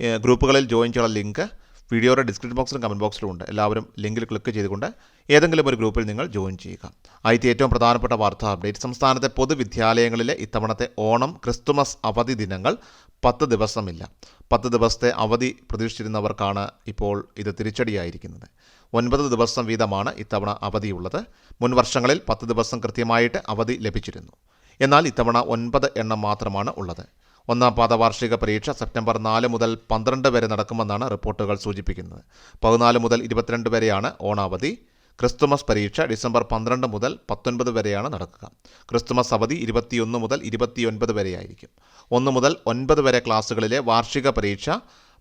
ഗ്രൂപ്പുകളിൽ ജോയിൻ ചെയ്യാനുള്ള ലിങ്ക് വീഡിയോയുടെ ഡിസ്ക്രിപ്ഷൻ ബോക്സിലും കമന്റ് ബോക്സിലും ഉണ്ട്. എല്ലാവരും ലിങ്കിൽ ക്ലിക്ക് ചെയ്തുകൊണ്ട് ഏതെങ്കിലും ഒരു ഗ്രൂപ്പിൽ നിങ്ങൾ ജോയിൻ ചെയ്യുക. ആദ്യത്തെ ഏറ്റവും പ്രധാനപ്പെട്ട വാർത്താ അപ്ഡേറ്റ്. സംസ്ഥാനത്തെ പൊതുവിദ്യാലയങ്ങളിലെ ഇത്തവണത്തെ ഓണം ക്രിസ്തുമസ് അവധി ദിനങ്ങൾ പത്ത് ദിവസമില്ല. പത്ത് ദിവസത്തെ അവധി പ്രതീക്ഷിച്ചിരുന്നവർക്കാണ് ഇപ്പോൾ ഇത് തിരിച്ചടിയായിരിക്കുന്നത്. ഒൻപത് ദിവസം വീതമാണ് ഇത്തവണ അവധിയുള്ളത്. മുൻ വർഷങ്ങളിൽ പത്ത് ദിവസം കൃത്യമായിട്ട് അവധി ലഭിച്ചിരുന്നു. എന്നാൽ ഇത്തവണ ഒൻപത് എണ്ണം മാത്രമാണ് ഉള്ളത്. ഒന്നാം പാദ വാർഷിക പരീക്ഷ സെപ്റ്റംബർ നാല് മുതൽ പന്ത്രണ്ട് വരെ നടക്കുമെന്നാണ് റിപ്പോർട്ടുകൾ സൂചിപ്പിക്കുന്നത്. പതിനാല് മുതൽ ഇരുപത്തിരണ്ട് വരെയാണ് ഓണാവധി. ക്രിസ്തുമസ് പരീക്ഷ ഡിസംബർ പന്ത്രണ്ട് മുതൽ പത്തൊൻപത് വരെയാണ് നടക്കുക. ക്രിസ്തുമസ് അവധി ഇരുപത്തിയൊന്ന് മുതൽ ഇരുപത്തിയൊൻപത് വരെയായിരിക്കും. ഒന്ന് മുതൽ ഒൻപത് വരെ ക്ലാസ്സുകളിലെ വാർഷിക പരീക്ഷ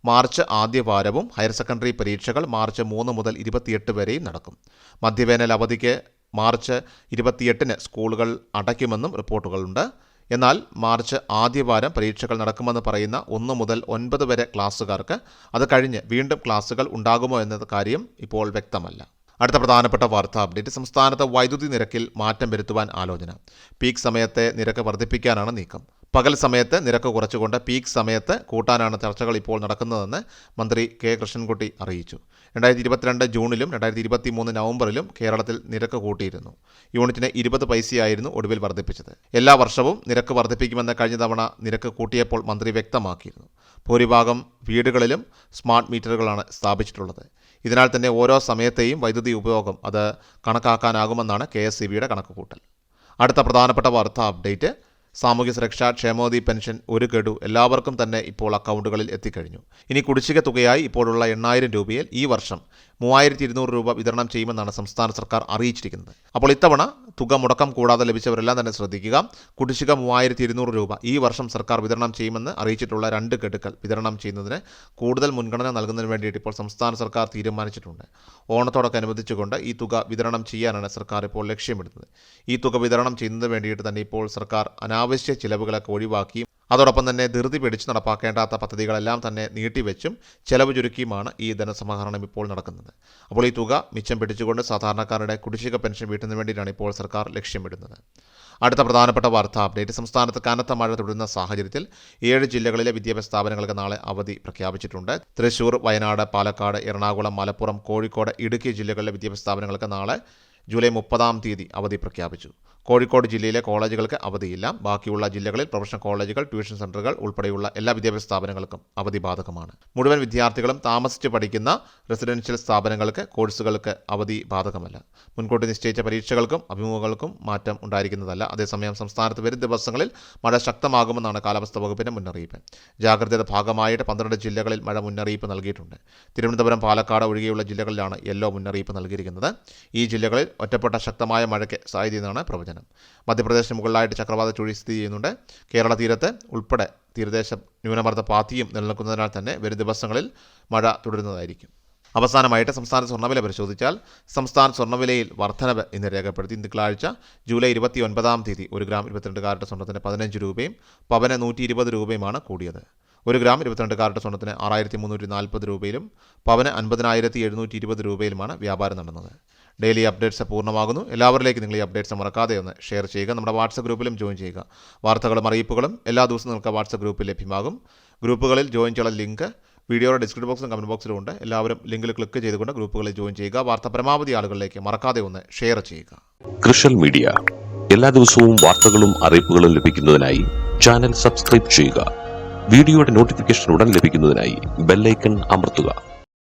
മാർച്ച് ആദ്യ വാരവും ഹയർ സെക്കൻഡറി പരീക്ഷകൾ മാർച്ച് മൂന്ന് മുതൽ ഇരുപത്തിയെട്ട് വരെയും നടക്കും. മധ്യവേനൽ അവധിക്ക് മാർച്ച് ഇരുപത്തിയെട്ടിന് സ്കൂളുകൾ അടയ്ക്കുമെന്നും റിപ്പോർട്ടുകളുണ്ട്. എന്നാൽ മാർച്ച് ആദ്യവാരം പരീക്ഷകൾ നടക്കുമെന്ന് പറയുന്ന ഒന്ന് മുതൽ ഒൻപത് വരെ ക്ലാസ്സുകാർക്ക് അത് കഴിഞ്ഞ് വീണ്ടും ക്ലാസ്സുകൾ ഉണ്ടാകുമോ എന്ന കാര്യം ഇപ്പോൾ വ്യക്തമല്ല. അടുത്ത പ്രധാനപ്പെട്ട വാർത്താ അപ്ഡേറ്റ് സംസ്ഥാനത്ത് വൈദ്യുതി നിരക്കിൽ മാറ്റം വരുത്തുവാൻ ആലോചന. പീക്ക് സമയത്തെ നിരക്ക് വർദ്ധിപ്പിക്കാനാണ് നീക്കം. പകൽ സമയത്ത് നിരക്ക് കുറച്ചുകൊണ്ട് പീക്ക് സമയത്ത് കൂട്ടാനാണ് ചർച്ചകൾ ഇപ്പോൾ നടക്കുന്നതെന്ന് മന്ത്രി കെ കൃഷ്ണൻകുട്ടി അറിയിച്ചു. രണ്ടായിരത്തി ഇരുപത്തിരണ്ട് ജൂണിലും രണ്ടായിരത്തി ഇരുപത്തി മൂന്ന് നവംബറിലും കേരളത്തിൽ നിരക്ക് കൂട്ടിയിരുന്നു. യൂണിറ്റിന് ഇരുപത് പൈസയായിരുന്നു ഒടുവിൽ വർദ്ധിപ്പിച്ചത്. എല്ലാ വർഷവും നിരക്ക് വർദ്ധിപ്പിക്കുമെന്ന് കഴിഞ്ഞ തവണ നിരക്ക് കൂട്ടിയപ്പോൾ മന്ത്രി വ്യക്തമാക്കിയിരുന്നു. ഭൂരിഭാഗം വീടുകളിലും സ്മാർട്ട് മീറ്ററുകളാണ് സ്ഥാപിച്ചിട്ടുള്ളത്. ഇതിനാൽ തന്നെ ഓരോ സമയത്തെയും വൈദ്യുതി ഉപയോഗം അത് കണക്കാക്കാനാകുമെന്നാണ് കെ എസ് സി ബിയുടെ കണക്കുകൂട്ടൽ. അടുത്ത പ്രധാനപ്പെട്ട വാർത്താ അപ്ഡേറ്റ് സാമൂഹ്യ സുരക്ഷാ ക്ഷേമോദി പെൻഷൻ ഒരു ഗഡു എല്ലാവർക്കും തന്നെ ഇപ്പോൾ അക്കൗണ്ടുകളിൽ എത്തിക്കഴിഞ്ഞു. ഇനി കുടിശ്ശിക തുകയായി ഇപ്പോഴുള്ള എണ്ണായിരം രൂപയിൽ ഈ വർഷം മൂവായിരത്തി ഇരുന്നൂറ് രൂപ വിതരണം ചെയ്യുമെന്നാണ് സംസ്ഥാന സർക്കാർ അറിയിച്ചിരിക്കുന്നത്. അപ്പോൾ ഇത്തവണ തുക മുടക്കം കൂടാതെ ലഭിച്ചവരെല്ലാം തന്നെ ശ്രദ്ധിക്കുക. കുടിശ്ശിക മൂവായിരത്തി ഇരുന്നൂറ് രൂപ ഈ വർഷം സർക്കാർ വിതരണം ചെയ്യുമെന്ന് അറിയിച്ചിട്ടുള്ള രണ്ട് ഗഡുക്കൾ വിതരണം ചെയ്യുന്നതിന് കൂടുതൽ മുൻഗണന നൽകുന്നതിന് വേണ്ടിയിട്ട് ഇപ്പോൾ സംസ്ഥാന സർക്കാർ തീരുമാനിച്ചിട്ടുണ്ട്. ഓണത്തോടൊക്കനുബന്ധിച്ചുകൊണ്ട് ഈ തുക വിതരണം ചെയ്യാനാണ് സർക്കാർ ഇപ്പോൾ ലക്ഷ്യമിടുന്നത്. ഈ തുക വിതരണം ചെയ്യുന്നതിന് വേണ്ടിയിട്ട് തന്നെ ഇപ്പോൾ സർക്കാർ അനാവശ്യ ചിലവുകളൊക്കെ ഒഴിവാക്കി അതോടൊപ്പം തന്നെ ധൃതി പിടിച്ച് നടപ്പാക്കേണ്ടാത്ത പദ്ധതികളെല്ലാം തന്നെ നീട്ടിവെച്ചും ചെലവ് ചുരുക്കിയുമാണ് ഈ ധനസമാഹരണം ഇപ്പോൾ നടക്കുന്നത്. അപ്പോൾ ഈ തുക മിച്ചം പിടിച്ചുകൊണ്ട് സാധാരണക്കാരുടെ കുടിശ്ശിക പെൻഷൻ വീട്ടുന്നതിന് വേണ്ടിയിട്ടാണ് ഇപ്പോൾ സർക്കാർ ലക്ഷ്യമിടുന്നത്. അടുത്ത പ്രധാനപ്പെട്ട വാർത്താ അപ്ഡേറ്റ്. സംസ്ഥാനത്ത് കനത്ത മഴ തുടരുന്ന സാഹചര്യത്തിൽ ഏഴ് ജില്ലകളിലെ വിദ്യാഭ്യാസ സ്ഥാപനങ്ങൾക്ക് നാളെ അവധി പ്രഖ്യാപിച്ചിട്ടുണ്ട്. തൃശൂർ വയനാട് പാലക്കാട് എറണാകുളം മലപ്പുറം കോഴിക്കോട് ഇടുക്കി ജില്ലകളിലെ വിദ്യാഭ്യാസ സ്ഥാപനങ്ങൾക്ക് നാളെ ജൂലൈ മുപ്പതാം തീയതി അവധി പ്രഖ്യാപിച്ചു. കോഴിക്കോട് ജില്ലയിലെ കോളേജുകൾക്ക് അവധിയില്ല. ബാക്കിയുള്ള ജില്ലകളിൽ പ്രൊഫഷണൽ കോളേജുകൾ ട്യൂഷൻ സെന്ററുകൾ ഉൾപ്പെടെയുള്ള എല്ലാ വിദ്യാഭ്യാസ സ്ഥാപനങ്ങൾക്കും അവധി ബാധകമാണ് മുഴുവൻ വിദ്യാർത്ഥികളും താമസിച്ച് പഠിക്കുന്ന റെസിഡൻഷ്യൽ സ്ഥാപനങ്ങൾക്ക് കോഴ്സുകൾക്ക് അവധി ബാധകമല്ല. മുൻകൂട്ടി നിശ്ചയിച്ച പരീക്ഷകൾക്കും അഭിമുഖങ്ങൾക്കും മാറ്റം ഉണ്ടായിരിക്കുന്നതല്ല. അതേസമയം സംസ്ഥാനത്ത് വരും ദിവസങ്ങളിൽ മഴ ശക്തമാകുമെന്നാണ് കാലാവസ്ഥാ വകുപ്പിന്റെ മുന്നറിയിപ്പ്. ജാഗ്രതയുടെ ഭാഗമായിട്ട് പന്ത്രണ്ട് ജില്ലകളിൽ മഴ മുന്നറിയിപ്പ് നൽകിയിട്ടുണ്ട്. തിരുവനന്തപുരം പാലക്കാട് ഒഴികെയുള്ള ജില്ലകളിലാണ് യെല്ലോ മുന്നറിയിപ്പ് നൽകിയിരിക്കുന്നത്. ഈ ജില്ലകളിൽ ഒറ്റപ്പെട്ട ശക്തമായ മഴയ്ക്ക് സാധ്യതയെന്നാണ് പ്രവചനം. മധ്യപ്രദേശിന് മുകളിലായിട്ട് ചക്രവാത ചുഴി സ്ഥിതി ചെയ്യുന്നുണ്ട്. കേരള തീരത്ത് ഉൾപ്പെടെ തീരദേശ ന്യൂനമർദ്ദ പാത്തിയും നിലനിൽക്കുന്നതിനാൽ തന്നെ വരും ദിവസങ്ങളിൽ മഴ തുടരുന്നതായിരിക്കും. അവസാനമായിട്ട് സംസ്ഥാന സ്വർണവില പരിശോധിച്ചാൽ സംസ്ഥാന സ്വർണവിലയിൽ വർധനവ് ഇന്ന് രേഖപ്പെടുത്തി. തിങ്കളാഴ്ച ജൂലൈ ഇരുപത്തി ഒൻപതാം തീയതി ഒരു ഗ്രാം ഇരുപത്തിരണ്ട് കാരറ്റ് സ്വർണത്തിന് പതിനഞ്ച് രൂപയും പവന് നൂറ്റി ഇരുപത് രൂപയുമാണ് കൂടിയത്. ഒരു ഗ്രാം ഇരുപത്തിരണ്ട് കാരറ്റ് സ്വർണത്തിന് ആറായിരത്തി മുന്നൂറ്റി നാൽപ്പത് രൂപയിലും പവന് അൻപതിനായിരത്തി എഴുന്നൂറ്റി ഇരുപത് രൂപയിലുമാണ് വ്യാപാരം നടന്നത്. ഡെയിലി അപ്ഡേറ്റ്സ് പൂർണമാകുന്നു. എല്ലാവരിലേക്കും നിങ്ങൾ ഈ അപ്ഡേറ്റ്സ് മറക്കാതെ ഒന്ന് ഷെയർ ചെയ്യുക. നമ്മുടെ വാട്സപ്പ് ഗ്രൂപ്പിലും ജോയിൻ ചെയ്യുക. വാർത്തകളും അറിയിപ്പുകളും എല്ലാ ദിവസവും നിങ്ങൾക്ക് വാട്സപ്പ് ഗ്രൂപ്പിൽ ലഭ്യമാകും. ഗ്രൂപ്പുകളിൽ ജോയിൻ ചെയ്യാനുള്ള ലിങ്ക് വീഡിയോയുടെ ഡിസ്ക്രിപ്ഷൻ ബോക്സിലും കമന്റ് ബോക്സിലും ഉണ്ട്. എല്ലാവരും ലിങ്കിൽ ക്ലിക്ക് ചെയ്തുകൊണ്ട് ഗ്രൂപ്പുകളിൽ ജോയിൻ ചെയ്യുക. വാർത്ത പരമാവധി ആളുകളിലേക്ക് മറക്കാതെ ഒന്ന് ഷെയർ ചെയ്യുക. കൃഷൽ മീഡിയ എല്ലാ ദിവസവും വാർത്തകളും അറിയിപ്പുകളും ലഭിക്കുന്നതിനായി ചാനൽ സബ്സ്ക്രൈബ് ചെയ്യുക. വീഡിയോയുടെ നോട്ടിഫിക്കേഷൻ ഉടൻ ലഭിക്കുന്നതിനായി ബെല്ലൈക്കൺ അമർത്തുക.